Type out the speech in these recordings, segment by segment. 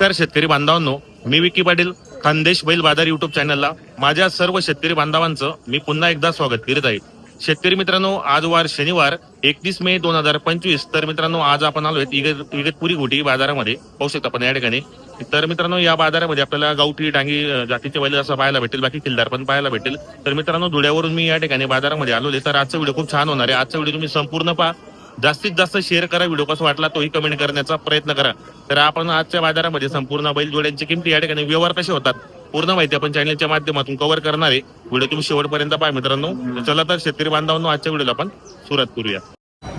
तर शेतकरी बांधवांनो मी विकी पाटील खानदेश बैल बाजार युट्यूब चॅनलला माझ्या सर्व शेतकरी बांधवांचं मी पुन्हा एकदा स्वागत करीत आहे. शेतकरी मित्रांनो आज वार शनिवार एकतीस मे दोन हजार पंचवीस. तर मित्रांनो आज आपण आलो इगत इगतपुरी घोटी बाजारामध्ये. पाहू शकता आपण या ठिकाणी. तर मित्रांनो या बाजारामध्ये आपल्याला गावठी डांगी जातीचे बैल असं पाहायला भेटेल. बाकी किल्लार पण पाहायला भेटेल. तर मित्रांनो धुळ्यावरून मी या ठिकाणी बाजारामध्ये आलोय. तर आजचा व्हिडिओ खूप छान होणार आहे. आजचा व्हिडिओ तुम्ही संपूर्ण पहा. जास्तीत जास्त शेअर करा व्हिडिओ कसा वाटला तोही कमेंट करण्याचा प्रयत्न करा. तर आपण आजच्या बाजारामध्ये संपूर्ण बैल जोड्यांची किमती या ठिकाणी व्यवहार कसे होतात पूर्ण माहिती आपण चॅनलच्या माध्यमातून कव्हर करणार आहे. व्हिडिओ तुम्ही शेवटपर्यंत पहा मित्रांनो. चला तर शेतकरी बांधवांनो आजच्या व्हिडिओला आपण सुरुवात करूया.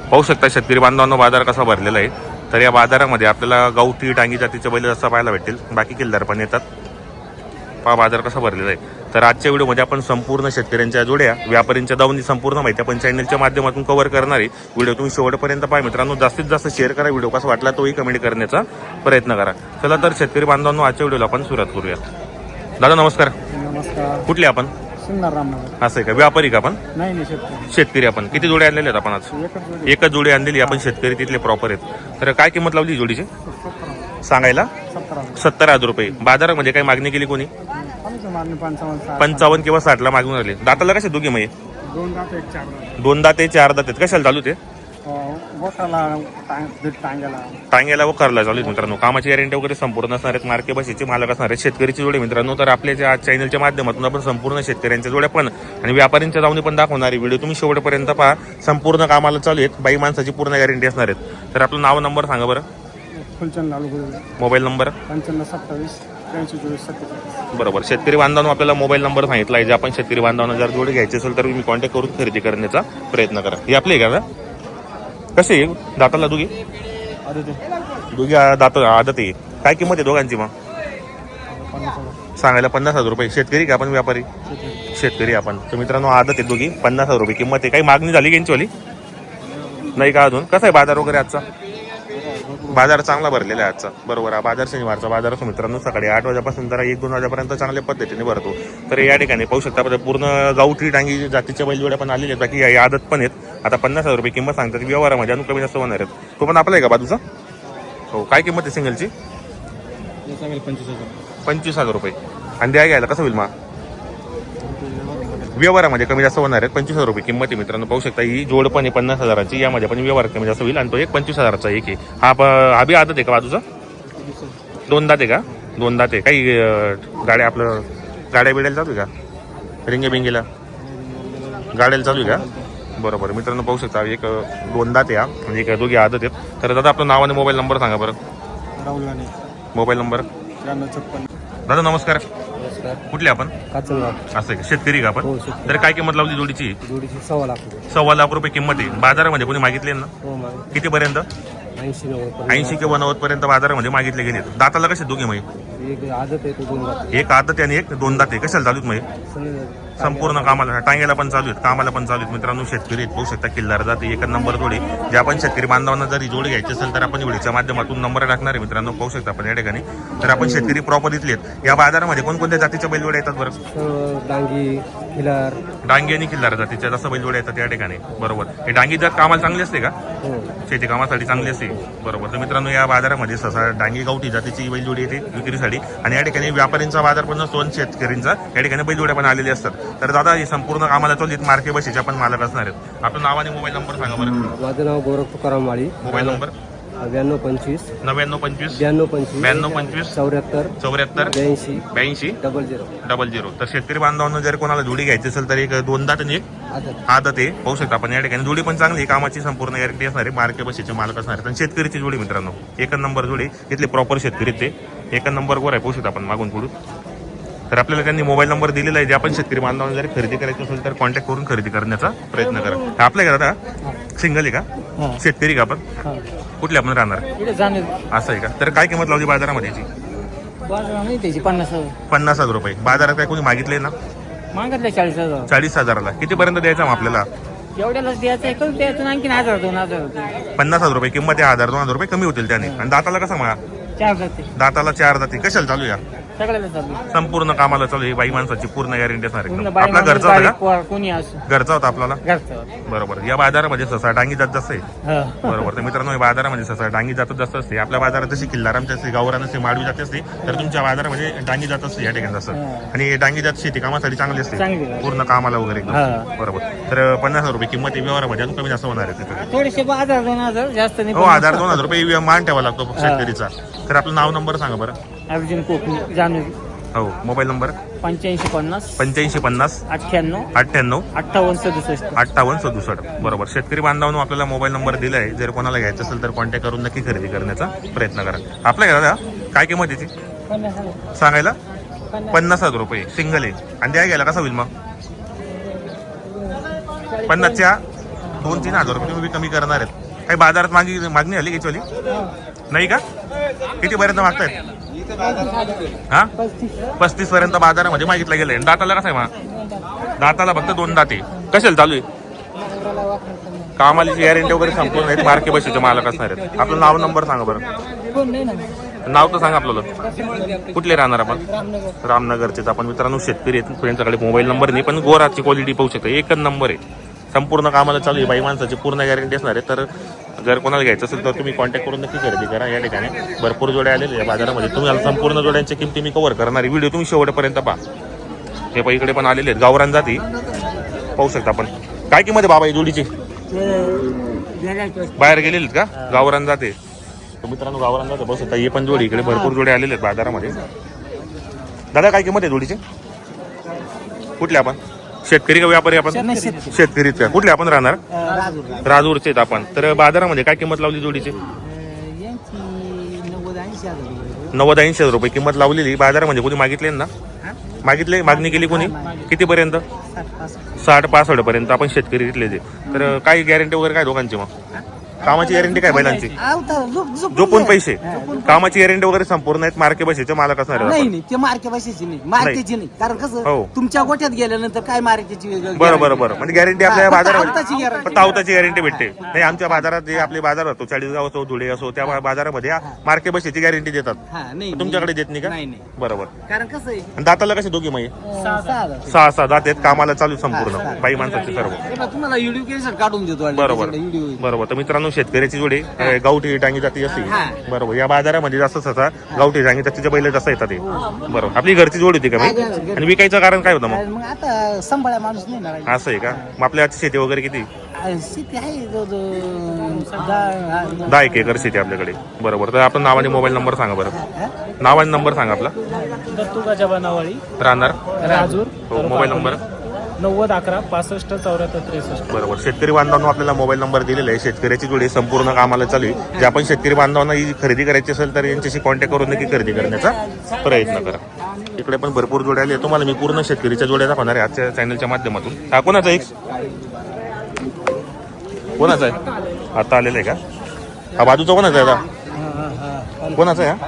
पाहू शकता शेतकरी बांधवांनो बाजार कसा भरलेला आहे. तर या बाजारामध्ये आपल्याला गावठी टांगी जातीचे बैल जास्त पाहायला भेटेल बाकी किल्लार पण येतात. पहा बाजार कसा भरलेला आहे. तर आजच्या व्हिडिओमध्ये आपण संपूर्ण शेतकऱ्यांच्या जोड्या व्यापाऱ्यांच्या दावणी संपूर्ण माहिती आपण चॅनलच्या माध्यमातून कव्हर करणार आहे. व्हिडिओ तुम्ही शेवटपर्यंत पहा. मित्रांनो जास्तीत जास्त शेअर करा. व्हिडिओ कसा वाटला तोही कमेंट करण्याचा प्रयत्न करा. चला तर शेतकरी बांधवांनो आजच्या व्हिडिओला आपण सुरुवात करूया. दादा नमस्कार. नमस्कार. कुठले आपण? असं आहे का? व्यापारी का आपण? नाही शेतकरी. आपण. किती जोडे आणलेले आहेत आपण आज? एकच जोडी आणलेली. आपण शेतकरी तिथले प्रॉपर आहेत. तर काय किंमत लावली जोडीची? सांगायला? सत्तर हजार रुपये. बाजारामध्ये काही मागणी केली कोणी? पंचावन्न किंवा साठला मागून राहिले दाताला कसे दोघे हे? दोन दात एक चार दात दोनदा ते चार दात आहेत. कशाला चालू ते? टांग्याला. व करला चालू आहेत मित्रांनो. कामाची गॅरंटी वगैरे संपूर्ण असणार आहेत. मार्के बशीचे मालक असणार आहेत. शेतकरीची जोडे मित्रांनो. तर आपल्या ज्या चॅनलच्या माध्यमातून आपण संपूर्ण शेतकऱ्यांच्या जोड्या पण आणि व्यापाऱ्यांच्या जाऊन पण दाखवणार व्हिडिओ तुम्ही शेवटपर्यंत पहा. संपूर्ण कामाला चालू आहेत. बाई माणसाची पूर्ण गॅरंटी असणार आहेत. तर आपलं नाव नंबर सांगा बरं. फुलचंद लालू मोबाईल नंबर पंच्याण्णव सत्तावीस. त्र्याऐंशी चोवीस सत्तेचाळीस बरोबर. शेतकरी बांधवांनो आपल्याला मोबाईल नंबर सांगितला आहे. जे आपण शेतकरी बांधवांना जर जोडी घ्यायची असेल तर तुम्ही कॉन्टॅक्ट करून खरेदी करण्याचा प्रयत्न करा. हे आपले आहे का कसे आहे? दाताला ते दोघी आ- दात आदत आहे. काय किंमत आहे दोघांची मग? सांगायला पन्नास हजार रुपये. शेतकरी का आपण व्यापारी? शेतकरी. आपण. तर मित्रांनो आदत आहे दोघी. पन्नास हजार रुपये किंमत आहे. काही मागणी झाली यांचीवाली नाही का अजून? कसा आहे बाजार वगैरे आजचा? बाजार चांगला भरलेला आहे आजचा. बरोबर हा बाजार शनिवारचा बाजार मित्रांनो. सकाळी आठ वाजेपासून जरा एक दोन वाजेपर्यंत चांगल्या पद्धतीने भरतो. तर या ठिकाणी पाहू शकता पूर्ण गावठी डांगी जातीच्या बैलजोड्या पण आलेल्या आहेत. बाकी आदत पण आहेत. आता पन्नास हजार रुपये किंमत सांगतात. व्यवहारामध्ये अजून कमी जास्त होणार आहेत. तो पण आपला आहे का बाजूचा? हो काय किंमत आहे सिंगलची सांगेल पंचवीस हजार. पंचवीस हजार रुपये. आणि द्या घ्यायला. कसं होईल मग? व्यवहारामध्ये कमी जास्त होणार आहेत. पंचवीस हजार रुपये किंमत आहे मित्रांनो. पाहू शकता ही जोड पण आहे पन्नास हजाराची. यामध्ये पण व्यवहार कमी जास्त होईल. आणि तो एक पंचवीस हजाराचा एक आहे. हा हा बी आदत आहे का बाजूचा? दोन दात आहे का? दोन दात आहे. काही गाड्या आपलं गाड्या बिड्याला चालू आहे का? रिंगे बिंगेला? गाड्याला चालू आहे का? बरोबर. मित्रांनो पाहू शकता एक अं, दोन दात हा. म्हणजे एक दोघी आदत आहेत. तर दादा आपलं नाव आणि मोबाईल नंबर सांगा बरं. Rahul mobile number? दादा नमस्कार. नमस्कार कुठले आपण? काचलगाव असं आहे का? शेतकरी का आपण? हो शेतकरी. तर काय किंमत लावली जोडीची? जोडीची सव्वा लाख रुपये. सव्वा लाख रुपये किंमत आहे. बाजारामध्ये कोणी मागितले ना? हो मग किती पर्यंत ऐंशी नव्वद ऐंशी किंवा नव्वद पर्यंत बाजारामध्ये मागितले गेले दाताला कसे दोघे मग? एक आदत आहे तो दोन दात एक आदत आणि एक दोन दाते कशाला चालू आहेत मग संपूर्ण कामाला टांग्याला पण चालू आहेत कामाला पण चालू आहेत. मित्रांनो शेतकरी आहेत. पाहू शकता किल्लार जाते. एक नंबर जोडी. जे आपण शेतकरी बांधवांना जर जोडी घ्यायची असेल तर आपण व्हिडिओच्या माध्यमातून नंबर टाकणार आहे. मित्रांनो पाहू शकता आपण या ठिकाणी. तर आपण शेतकरी प्रॉपर इथले आहेत. या बाजारामध्ये कोणकोणत्या जातीच्या बैलजोड्या येतात बरं? डांगी खिलार. डांगी आणि किल्लार जातीच्या जसं बैलजोड्या येतात या ठिकाणी. बरोबर. हे डांगी जर कामाला चांगली असते का? हो. शेती कामासाठी चांगली असते. बरोबर. तर मित्रांनो या बाजारामध्ये सहसा डांगी गावठी जातीची बैलजोडी येते. विक्रीसाठी. आणि या ठिकाणी व्यापाऱ्यांचा बाजार पण नसतो आणि शेतकऱ्यांचा. या ठिकाणी बैलजोड्या पण आलेल्या असतात. तर दादा हे संपूर्ण कामाला चाललीत मार्के बशीच्या पण मालक असणार आहेत. आपलं नाव आणि मोबाईल नंबर सांगा बरं. माझं नाव गौरव तुकाराम माळी. Mobile number? ब्याण्णव पंचवीस. नव्याण्णव पंचवीस. ब्याण्णव पंचवीस. ब्याण्णव पंचवीस. चौऱ्याहत्तर. चौऱ्याहत्तर. ब्याऐंशी. ब्याऐंशी. Double zero. Double zero. तर शेतकरी बांधवांना जर कोणाला जोडी घ्यायची असेल तर एक दोन दात आणि एक आदत. आहे. पाहू शकता आपण. या ठिकाणी जोडी पण चांगली. कामाची संपूर्ण गॅरंटी असणार आहे. मार्के बशीचे मालक असणार आणि शेतकरीची जोडी मित्रांनो. एक नंबर जोडी. इथले प्रॉपर शेतकरी ते. एक नंबर वर आहे शकता आपण मागून पुढून तर आपल्याला त्यांनी मोबाईल नंबर दिलेला आहे जे आपण शेतकरी बांधवांना जर खरेदी करायची असेल तर कॉन्टॅक्ट करून खरेदी करण्याचा प्रयत्न करा. आपलं आहे का दादा सिंगल आहे का? शेतकरी का आपण? कुठले आपण राहणार? असं आहे का? तर काय किंमत लावली बाजारामध्ये याची? त्याची पन्नास हजार. पन्नास हजार रुपये. बाजारात काय कोणी मागितले ना? मागतले चाळीस हजार. चाळीस हजाराला. कितीपर्यंत द्यायचा मग आपल्याला? एवढ्यालाच द्यायचं आहे कधी द्यायचं आणखीन हजार दोन हजार होते पन्नास हजार रुपये. किंमत आहे हजार दोन हजार रुपये कमी होतील त्याने. आणि दाताला कसा मग चार जाते. दाताला चार जाते. कशाला चालू या? सगळ्याला चालू. संपूर्ण कामाला चालू बाई माणसाची पूर्ण गॅरंटी असणार पूर्ण एकदम बाई आपला माणूस, घरचा होता बारीक का? पोर, कोणी असो. घरचा होता आपल्याला? घरचं बरोबर. या बाजारामध्ये ससा डांगी जात जास्त आहे. बरोबर. तर मित्रांनो या बाजारामध्ये ससा डांगी जातच जास्त असते. आपल्या बाजारात जशी किल्लारामची असते गावरान असते माडवी जाते असते तर तुमच्या बाजारामध्ये डांगी जात असते या ठिकाणी जास्त. हा. आणि डांगी जात शेती कामासाठी चांगली असते. आहे. पूर्ण कामाला वगैरे एकदम. हा. बरोबर. तर पन्नास हजार रुपये किंमत आहे. व्यवहारामध्ये अजून कमी जास्त होणार आहे तिथे. थोडेसे हजार दोन हजार जास्त नाही हो हजार दोन हजार रुपये मान ठेवा लागतो शेतकरीचा. तर आपलं नाव नंबर सांगा बरं. अर्जुन कोकणी जाणून हो मोबाईल नंबर? पंच्याऐंशी पन्नास. पंच्याऐंशी पन्नास. अठ्ठ्याण्णव. अठ्ठ्याण्णव. अठ्ठावन्न सदुसष्ट. अठ्ठावन्न सदुसष्ट. बरोबर. शेतकरी बांधवांनो आपल्याला मोबाईल नंबर दिला आहे जर कोणाला घ्यायचं असेल तर कॉन्टॅक्ट करून नक्की खरेदी करण्याचा प्रयत्न करा. आपल्या हा? काय किंमत याची? सांगायला? पन्नास हजार रुपये. सिंगल आहे. आणि द्या घ्यायला कसा होईल मग? पन्नासच्या दोन तीन हजार रुपये तुम्ही कमी करणार आहेत. काही बाजारात मागणी मागणी आली याच्यावाली नाही का? किती पर्यंत मागतायत? हा? पस्तीस. पर्यंत बाजारामध्ये मागितलं गेलंय. दाताला कसं आहे मग? दाताला फक्त दोन दाते. कशाला चालू आहे? कामाची गॅरंटी वगैरे संपूर्ण आहेत मार्के बशीचे मालक असणार आहेत. आपलं नाव नंबर सांगा बरं. नाव तर सांगा आपल्याला. कुठले राहणार आपण? रामनगरचेच. आपण मित्रांनो शेतकरी आहेत. त्यांच्याकडे मोबाईल नंबर नाही पण गोराची क्वालिटी पाहू शकता. एकच नंबर आहे. संपूर्ण कामाला चालू आहे. बाई माणसाची पूर्ण गॅरंटी असणार आहे. तर जर कोणाला घ्यायचं असेल तर तुम्ही कॉन्टॅक्ट करून नक्की खरेदी करा. या ठिकाणी भरपूर जोड्या आलेल्या आहे बाजारामध्ये. तुम्हाला संपूर्ण जोड्यांच्या किमती मी कव्हर करणार व्हिडिओ तुम्ही शेवटपर्यंत पहा. हे पण इकडे पण आलेले आहेत. गावरान जाती. पाहू शकता आपण. काय किंमत आहे बाबा ही जोडीची? बाहेर गेलेले का? गावरान जाते. तर मित्रांनो गावरान जाते. बसू शकता हे पण जोडी इकडे भरपूर जोडे आलेले आहेत बाजारामध्ये. दादा काय किंमत आहे जोडीची? कुठले आपण? शेतकरी का व्यापारी आपण? शेतकरीच. का कुठले आपण राहणार? राजूरचे आहेत आपण. तर बाजारामध्ये काय किंमत लावली जोडीची? नव्वद ऐंशी हजार रुपये. किंमत लावलेली. बाजारामध्ये कोणी मागितले ना? मागितले? मागणी केली कोणी? कितीपर्यंत? साठ पासष्ट. पर्यंत आपण शेतकरी घेतले ते तर काय गॅरंटी वगैरे काय दोघांची मग? कामाची गॅरंटी काय बैलांची? झोपून पैसे? कामाची गॅरंटी वगैरे संपूर्ण आहेत मार्के बशीचे मालक असणार नाही ते मार्के बसायची नाही. मार्केची नाही. कारण हो. कसं तुमच्या गोठ्यात गेल्यानंतर काय मार्केची बरं बरं बरं. म्हणजे गॅरंटी आपल्या हा, फक्त बाजारात आवताची guarantee. फक्त आवताची गॅरंटी भेटते. नाही आमच्या बाजारात जे आपले बाजार असतो चाळीसगाव असो धुळे असो त्या बा- बाजारामध्ये मार्के बशीची गॅरंटी देतात. हा नाही तुमच्याकडे देत नाही का? नाही नाही. बरोबर. कारण कसं आहे? आणि दाताला कसे दोघी माई? सहा- सहा हजार. सहा सहा दात आहेत कामाला चालू संपूर्ण. बाई माणसाचे सर्व. हे बघ, तुम्हाला व्हिडिओ काढून देतो बरोबर. व्हिडिओ. बरोबर. तर मित्रांनो शेतकऱ्याची जोडी अं, गावठी टांगी जाती असते हा. बरोबर. या बाजारामध्ये जास्त ससा गावठी टांगी जातीच्या बैल जास्त येतात ते बरोबर. आपली घरची जोडी होती का हा, घरची. आणि विकायचं कारण काय होतं मग? मग आता सांभाळ्या माणूस नाही ना असं आहे का? मग आपल्या आजची शेती वगैरे किती? शेती आहे जो- जो- दहा- दहा एक एकर शेती आपल्याकडे. बरोबर. तर आपण नाव आणि मोबाईल नंबर सांगा बरं. हा? नाव आणि नंबर सांगा आपला. दत्तुकाच्या बनावळी. राहणार. राजूर. हो मोबाईल नंबर. नव्वद अकरा पासष्ट चौऱ्याहत्तर त्रेसष्ट. बरोबर. शेतकरी बांधवांना आपल्याला मोबाईल नंबर दिलेला आहे. शेतकऱ्याची जोडी संपूर्ण कामाला चालू आहे. जे आपण शेतकरी बांधवांना ही खरेदी करायची असेल तर यांच्याशी कॉन्टॅक्ट करून नक्की खरेदी करण्याचा प्रयत्न करा. इकडे पण भरपूर जोड्या आल्या. तुम्हाला मी पूर्ण शेतकरीच्या जोड्या दाखवणार आहे आजच्या चॅनलच्या माध्यमातून. हा कोणाचा एक कोणाचा आहे? आता आलेला आहे का? हा बाजूचा कोणाचा आहे आता? कोणाचा आहे हा?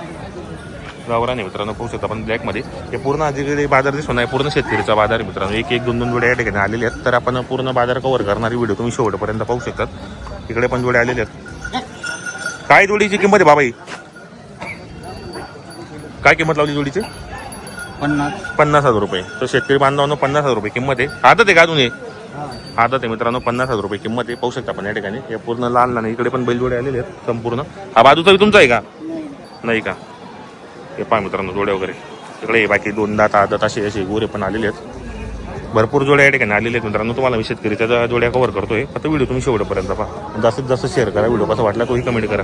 गावराने मित्रांनो पाहू शकता आपण ब्लॅकमध्ये हे पूर्ण आजीकडे बाजार दिसून आहे पूर्ण शेतकरीचा बाजार आहे मित्रांनो. एक एक दोन दोन जोड्या या ठिकाणी आलेल्या आहेत. तर आपण पूर्ण बाजार कव्हर करणारी व्हिडिओ तुम्ही शेवटपर्यंत पाहू शकतात. इकडे पण जोड्या आलेल्या आहेत. काय जोडीची किंमत आहे बाबा ही काय किंमत लावली जोडीची? पन्नास. पन्नास हजार रुपये. तर शेतकरी बांधवांना पन्नास हजार रुपये किंमत आहे. आदत आहे का अजून हे? आदत आहे मित्रांनो पन्नास हजार रुपये किंमत आहे. पाहू शकता आपण या ठिकाणी. हे पूर्ण लहान लहान. इकडे पण बैलजोडे आलेले आहेत संपूर्ण. हा बाजूचा तुमचा आहे का? नाही का? हे पहा मित्रांनो जोड्या वगैरे. तिकडे बाकी दोन दात असे असे गोरे पण आलेले आहेत. भरपूर जोड्या या ठिकाणी आलेले आहेत मित्रांनो. तुम्हाला मी शेतकरी त्याचा जोड्या कव्हर करतोय. फक्त व्हिडिओ तुम्ही शेवटपर्यंत पहा. जास्तीत जास्त शेअर करा. व्हिडिओ कसा वाटला तोही कमेंट करा.